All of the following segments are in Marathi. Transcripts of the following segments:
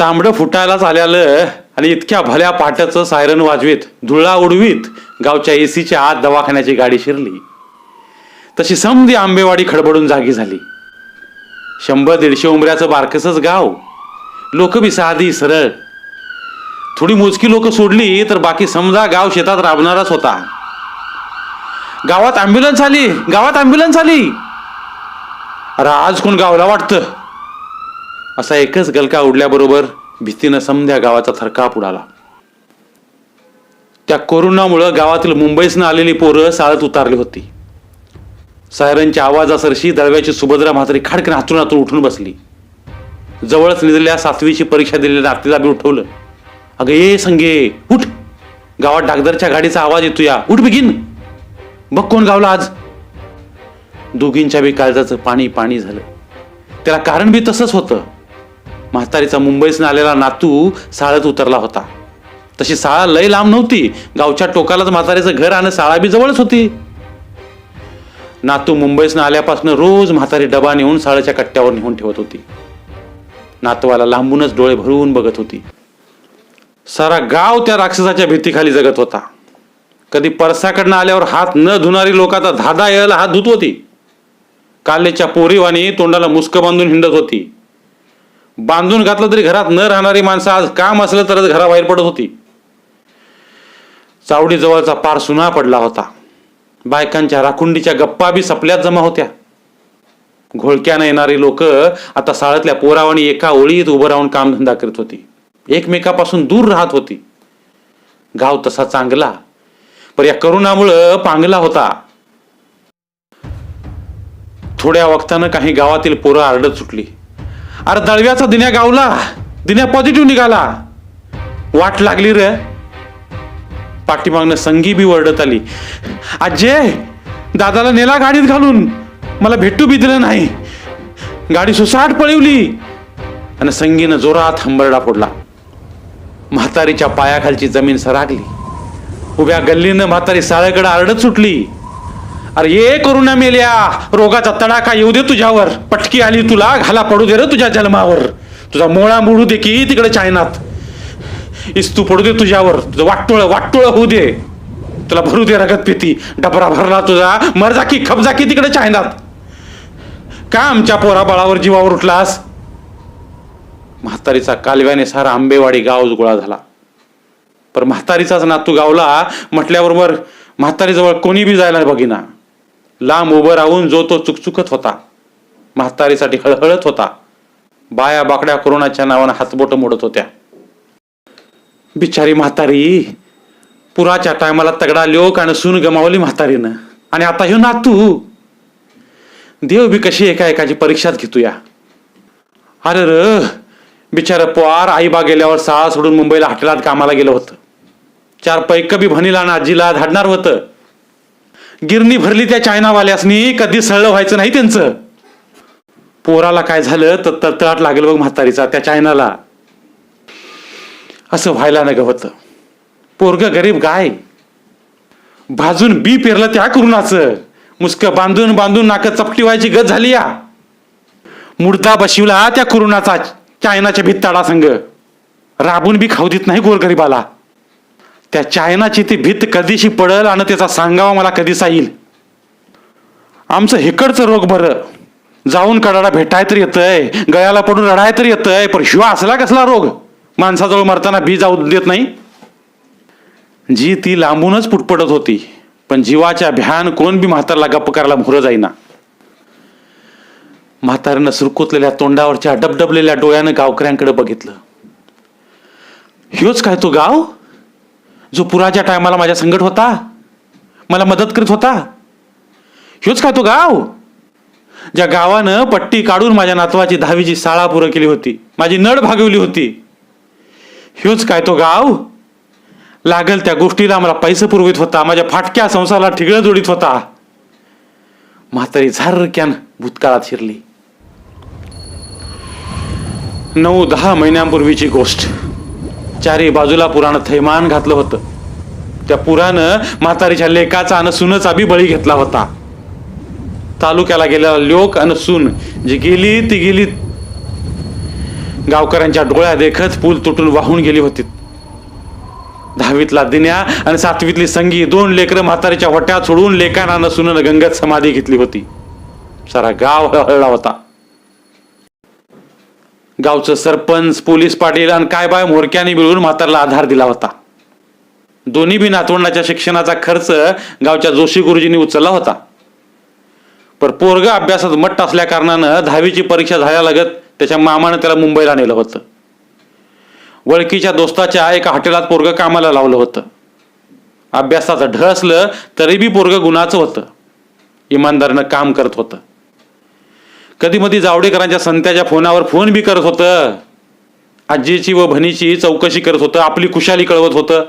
तांबडं फुटायलाच आल्यालं आणि इतक्या भल्या पाट्याचं सायरन वाजवीत धुळा उडवीत गावच्या एसीच्या आत दवाखान्याची गाडी शिरली. तशी समधी आंबेवाडी खडबडून जागी झाली. शंभर दीडशे उमऱ्याचं बारकसच गाव. लोक बी साधी सरळ. थोडी मोजकी लोक सोडली तर बाकी समजा गाव शेतात राबणाराच होता. गावात ॲम्ब्युलन्स आली गावात ॲम्ब्युलन्स आली. अरे आज कोण गावला वाटतं? असा एकच गलका उडल्याबरोबर भीतीनं समध्या गावाचा थरकाप उडाला. त्या कोरोनामुळं गावातील मुंबईसनं आलेली पोरं साळत उतारली होती. सायरनच्या आवाजासरशी दळव्याची सुभद्रा म्हातारी खाडकन हातून हातून उठून बसली. जवळच निधलेल्या सातवीची परीक्षा दिलेल्या नातीला बी उठवलं. अगं ये संगे उठ. गावात डागदरच्या गाडीचा आवाज येतो या उठ बिगिन. बघ कोण गावला आज. दोघींच्या बी काळजाचं पाणी पाणी झालं. त्याला कारण बी तसंच होतं. म्हातारीचा मुंबईसनं आलेला नातू साळत उतरला होता. तशी साळा लय लांब नव्हती. गावच्या टोकालाच म्हातारीचं घर आणि साळा बी जवळच होती. नातू मुंबईसनं आल्यापासून रोज म्हातारी डबा नेऊन साळच्या कट्ट्यावर नेऊन ठेवत होती. नातवाला लांबूनच डोळे भरून बघत होती. सारा गाव त्या राक्षसाच्या भीतीखाली जगत होता. कधी परसाकडनं आल्यावर हात न धुणारी लोक आता धादा यायला हात धुत होती. कालेच्या पोरीवाणी तोंडाला मुस्क बांधून हिंडत होती. बांधून घातलं तरी घरात न राहणारी माणसं आज काम असलं तरच घराबाहेर पडत होती. चावडीजवळचा पार सुना पडला होता. बायकांच्या राखुंडीच्या गप्पा बी सपल्यात जमा होत्या. घोळक्यानं येणारी लोक आता साळतल्या पोरावानी एका ओळीत उभं राहून कामधंदा करत होती. एकमेकापासून दूर राहत होती. गाव तसा चांगला पर या करुणामुळं पांगला होता. थोड्या वक्तानं काही गावातील पोरं आरडत सुटली. अरे दळव्याचा दिन्या गावला दिन्या पॉझिटिव्ह निघाला. वाट लागली रे. पाठीमागनं संगी बी वरडत आली. आजे दादाला नेला गाडीत घालून. मला भेटू बी दिलं नाही. गाडी सुसाट पळवली. आणि संगीनं जोरात हंबरडा फोडला. म्हातारीच्या पायाखालची जमीन सरागली. उभ्या गल्लीनं म्हातारी साळ्याकडे आरडत सुटली. अरे ये करुणा मेल्या रोगाचा तडाखा येऊ दे तुझ्यावर. पटकी आली तुला घाला पडू दे रे तुझ्या जन्मावर. तुझा मोळा मोडू दे की तिकडे चायनात. इस्तू पडू दे तुझ्यावर. तुझं वाटोळ वाटोळ होऊ दे. तुला भरू दे रगत पिती डबरा भरला तुझा. मर की खप जा की तिकडे चायनात. का आमच्या पोरा बाळावर जीवावर उठलास? म्हातारीचा कालव्याने सारा आंबेवाडी गाव गोळा झाला. पर म्हातारीचाच नातू गावला म्हटल्याबरोबर म्हातारीजवळ कोणी बी जायला बघिना. लांब उभं राहून जो तो चुकचुकत होता म्हातारीसाठी हळहळत होता बाया बाकड्या कोरोनाच्या नावानं हातबोट मोडत होत्या. बिचारी म्हातारी पुराच्या टायमाला तगडा लोक आणि सून गमावली म्हातारीनं. आणि आता ह्यो नातू देव बी कशी एका एकाची परीक्षाच घेतोया. अरे र बिचार पोर आई बा गेल्यावर शाळा सोडून मुंबईला हॉटेलात कामाला गेलं होतं. चार पैक बी भणीला आणि आजीला धाडणार होतं. गिरणी भरली त्या चायनावाल्यासनी कधी सळलं व्हायचं नाही त्यांचं. पोराला काय झालं तर तळतळाट लागेल बघ म्हातारीचा त्या चायनाला. असं व्हायला नग होतं. पोरग गरीब गाय. भाजून बी पेरलं त्या करुणाचं. मुस्क बांधून बांधून नाक चपटी व्हायची गत झाली या. मुडदा बशिवला त्या कुरुणाचा चायनाच्या भित्ताडा संघ राबून बी खाऊ देत नाही गोरगरीबाला. त्या चायनाची ती भीत कधीशी पडल आणि त्याचा सांगावा मला कधीसा येईल. आमचं हिकडचं रोग बरं. जाऊन कडाडा भेटाय तर येतंय गळ्याला पडून रडाय तर येतंय पण शिवा असला कसला रोग? माणसाजवळ मरताना बी जाऊ देत नाही? जी ती लांबूनच पुटपडत होती पण जीवाच्या भ्यान कोण बी म्हातारला गप्प करायला मोहरं जाईना. म्हाताऱ्यानं सुरकुतलेल्या तोंडावरच्या डबडबलेल्या डोळ्यानं गावकऱ्यांकडे बघितलं. ह्योच काय तो गाव? जो पुराच्या टायमाला माझ्या संकट होता मला मदत करीत होता ह्योच काय तो गाव? ज्या गावानं पट्टी काढून माझ्या नातवाची दहावीची शाळा पुरं केली होती माझी नड भागवली होती ह्योच काय तो गाव? लागल त्या गोष्टीला मला पैसे पुरवित होता माझ्या फाटक्या संसाराला ठिगळं जोडीत होता. म्हातारी झारक्यान भूतकाळात शिरली. नऊ दहा महिन्यांपूर्वीची गोष्ट. चारी बाजूला पुरानं थैमान घातलं होतं. त्या पुरानं म्हातारीच्या लेकाचा आणि सुनचा बी बळी घेतला होता. तालुक्याला गेलेला लोक आणि सून जी गेली ती गेली. गावकऱ्यांच्या डोळ्या देखत पूल तुटून वाहून गेली होती. दहावीतला दिन्या आणि सातवीतली संगी दोन लेकरं म्हातारीच्या वट्यात सोडून लेकाना नसून गंगत समाधी घेतली होती. सारा गाव हळहळला होता. गावचं सरपंच पोलीस पाटील आणि काय बाय मोरक्याने मिळून म्हातारला आधार दिला होता. दोन्ही बी नातवंडाच्या शिक्षणाचा खर्च गावच्या जोशी गुरुजींनी उचलला होता. पर पोरग अभ्यासात मट्ट असल्या कारणानं दहावीची परीक्षा झाल्या लगत त्याच्या मामानं त्याला मुंबईला नेलं होतं. वळकीच्या दोस्ताच्या एका हॉटेलात पोरग कामाला लावलं होतं. अभ्यासाचं ढ असलं तरी बी पोरग गुणाचं होतं. इमानदारीनं काम करत होतं. कधी मधी जावडेकरांच्या संत्याच्या फोनावर फोन बी करत होतं. आजीची व भनीची चौकशी करत होतं. आपली खुशाली कळवत होतं.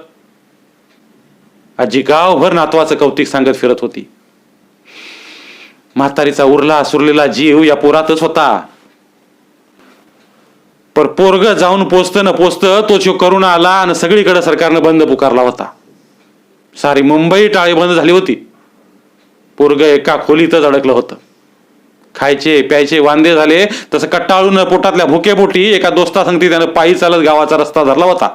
आजी गावभर नातवाचं कौतिक सांगत फिरत होती. म्हातारीचा उरला सुरलेला जीव या पोरातच होता. पर पोरग जाऊन पोचतं न पोचतं तो शिव करुणा आला आणि सगळीकडे सरकारनं बंद पुकारला होता. सारी मुंबई टाळी बंद झाली होती. पोरग एका खोलीतच अडकलं होतं. खायचे प्यायचे वांदे झाले तसं कट्टाळून पोटातल्या भुकेपोटी एका दोस्ता सांगती त्यानं पायी चालत गावाचा रस्ता धरला होता.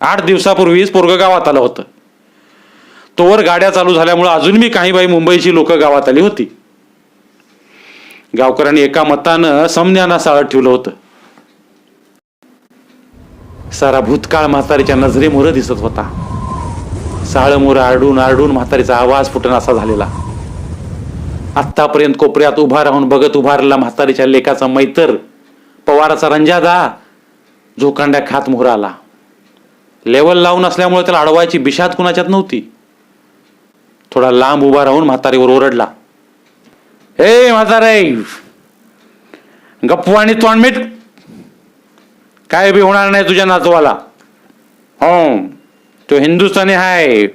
आठ दिवसापूर्वीच पोरग गावात आलं होतं. तोवर गाड्या चालू झाल्यामुळे अजून मी काही बाई मुंबईची लोक गावात आली होती. गावकऱ्यांनी एका मतानं समन्याना साळत ठेवलं होतं. सारा भूतकाळ म्हातारीच्या नजरेमोर दिसत होता. साळमोर आरडून आरडून म्हातारीचा आवाज फुटण असा झालेला. आत्तापर्यंत कोपऱ्यात उभा राहून बघत उभारला म्हातारीच्या लेखाचा मैतर पवाराचा रंजादा झोकांड्या खात मोहराला. लेवल लावून असल्यामुळे त्याला अडवायची बिशात कुणाच्यात नव्हती. थोडा लांब उभा राहून म्हातारीवर ओरडला. हे म्हातारे गप्पू आणि तोंडमीठ काय बी होणार नाही तुझ्या नातवाला. हो तो हिंदुस्थानी आहे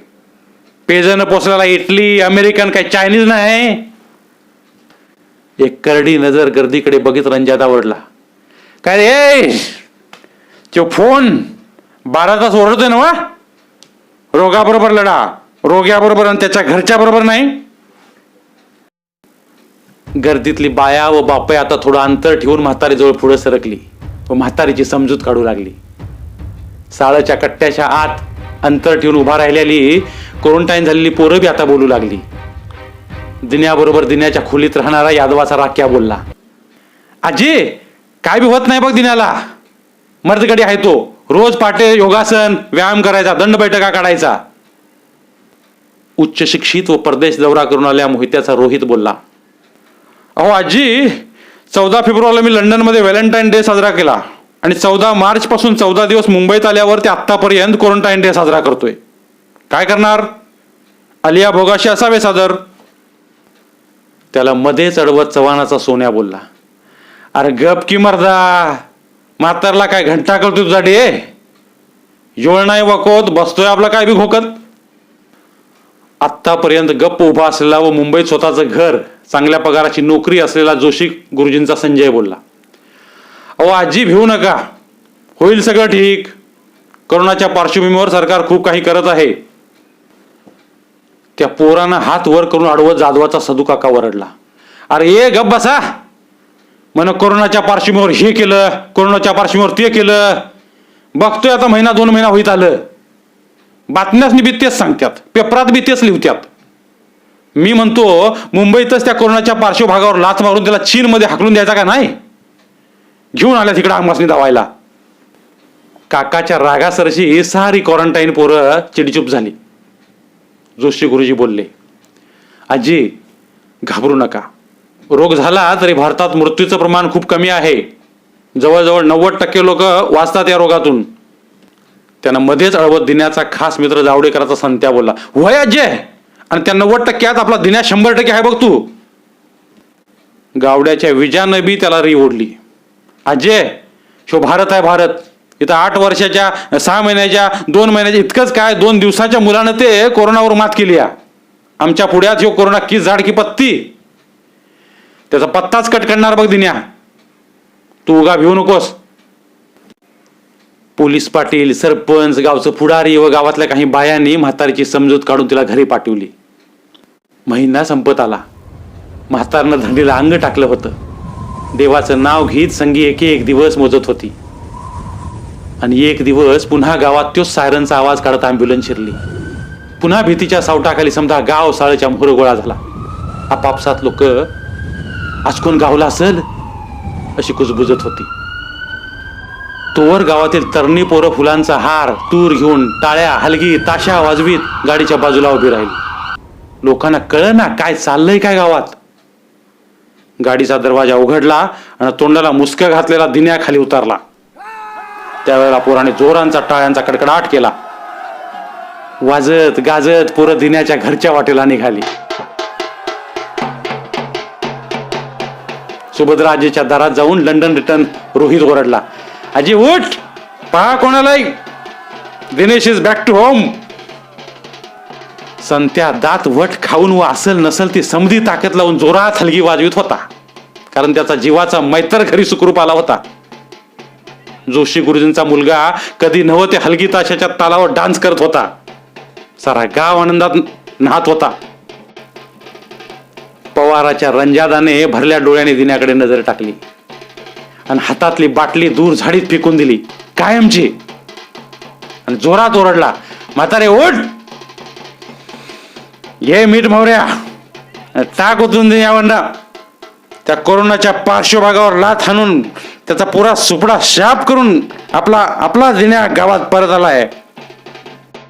पेजन पोचलेला इटली अमेरिकन काय चायनीज नाही? एक करडी नजर गर्दीकडे बघित रंजादा आवडला. काय रे तो फोन बारा तास ओरडतोय ना वा? रोगाबरोबर लढा रोग्याबरोबर आणि त्याच्या घरच्या बरोबर नाही. गर्दीतली बाया व बापय आता थोडं अंतर ठेवून म्हातारीजवळ पुढे सरकली व म्हातारीची समजूत काढू लागली. साळच्या कट्ट्याच्या आत अंतर ठेवून उभा राहिलेली क्वारंटाईन झालेली पोरं बी आता बोलू लागली. दिन्याबरोबर दिन्याच्या खोलीत राहणारा यादवाचा राख्या बोलला. आजी काय बी होत नाही बघ दिन्याला. मर्दगडी आहे तो. रोज पाटे योगासन व्यायाम करायचा दंड बैठका काढायचा. उच्च शिक्षित व परदेश दौरा करून आल्या मोहित्याचा रोहित बोलला. अहो आजी चौदा फेब्रुवारीला मी लंडनमध्ये व्हॅलेंटाईन डे साजरा केला आणि चौदा मार्चपासून चौदा दिवस मुंबईत आल्यावर ते आत्तापर्यंत क्वारंटाईन डे साजरा करतोय. काय करणार? आलिया भोगाशी असावे सादर. त्याला मध्येच अडवत चव्हाणाचा सोन्या बोलला. अरे गप की मर्दा म्हातारला काय घंटा करतो तुझा डे? योळ नाही वकोत बसतोय आपला काय बी घोकत आत्तापर्यंत गप्प उभा असलेला व मुंबईत स्वतःचं घर चांगल्या पगाराची नोकरी असलेला जोशी गुरुजींचा संजय बोलला. अहो आजी भिवू नका. होईल सगळं ठीक. करोनाच्या पार्श्वभूमीवर सरकार खूप काही करत आहे. त्या पोरानं हात वर करून अडवत जाधवाचा सदुकाका वरडला. अरे ये गप बसा. म्हण कोरोनाच्या पार्श्वभूमीवर हे केलं कोरोनाच्या पार्श्वभूमीवर ते केलं. बघतोय आता महिना दोन महिना होईत आलं. बातम्याच बी तेच सांगतात पेपरात बी तेच लिहित्यात. मी म्हणतो मुंबईतच त्या कोरोनाच्या पार्श्वभागावर लाच मारून त्याला चीनमध्ये हाकलून द्यायचा का नाही? घेऊन आल्या तिकडे आंबासनी धावायला. काकाच्या रागासरशी सारी क्वारंटाईन पोरं चिडचूप झाली. जोशी गुरुजी बोलले आजी घाबरू नका. रोग झाला तरी भारतात मृत्यूचं प्रमाण खूप कमी आहे. जवळजवळ नव्वद टक्के लोक वाचतात या रोगातून. त्यानं मध्येच अळवत दिण्याचा खास मित्र जावडेकराचा संत्या बोलला वय अजय आणि त्या नव्वद टक्क्यात आपला दिन्या शंभर टक्के आहे बघ तू. गावड्याच्या विजानं बी त्याला री ओढली अजय शो भारत आहे भारत. इथं आठ वर्षाच्या सहा महिन्याच्या दोन महिन्याच्या इतकंच काय दोन दिवसाच्या मुलानं ते कोरोनावर मात केली आहे आमच्या पुढ्यात ह्यो कोरोना की झाड की पत्ती. त्याचा पत्ताच कट करणार बघ दिन्या. तू उगा भिवू नकोस. पोलीस पाटील सरपंच गावचं पुढारी व गावातल्या काही बायांनी म्हातारीची समजूत काढून तिला घरी पाठवली. महिना संपत आला. म्हातारनं धंडीला अंग टाकलं होतं. देवाचं नाव घेत संगी एके एक दिवस मोजत होती. आणि एक दिवस पुन्हा गावात तोच सायरनचा आवाज काढत ॲम्ब्युलन्स शिरली. पुन्हा भीतीच्या सावटाखाली समजा गाव साळच्या मोहर गोळा झाला. आपापसात लोक आज गावला असेल? अशी कुजबुजत होती. तोवर गावातील तरणी पोरं फुलांचा हार तूर घेऊन टाळ्या हलगी ताशा वाजवीत गाडीच्या बाजूला उभी राहिली. लोकांना कळ ना काय चाललंय काय गावात. गाडीचा दरवाजा उघडला आणि तोंडाला मुसकं घातलेला दिन्याखाली उतारला. त्यावेळेला पोराने जोरांचा टाळ्यांचा कडकडाट केला. वाजत गाजत पोरं दिन्याच्या घरच्या वाटेला निघाली. सुभद्राजीच्या दारात जाऊन लंडन रिटर्न रोहित ओरडला. आजी उठ! पहा कोणालाही. Dinesh is back to home Santya दात वट खाऊन व असल नसल ती समधी ताकद लावून जोरात हलगी वाजवित होता. कारण त्याचा जीवाचा मैत्र घरी सुखरूप आला होता. जोशी गुरुजींचा मुलगा कधी नव ते हलगी ताशाच्या तालावर डान्स करत होता. सारा गाव आनंदात नाहत होता. पवाराच्या रंजादाने भरल्या डोळ्याने दिन्याकडे नजर टाकली. आणि हातातली बाटली दूर झाडीत फेकून दिली. कायमची. आणि जोरात ओरडला म्हातारे ओढ ये मीठ मोहऱ्या. टाक उतरून दे यावंडा त्या कोरोनाच्या पार्श्वभागावर लाथ हाणून त्याचा पुरा सुपडा शाप करून आपला आपला दिन्या गावात परत आला आहे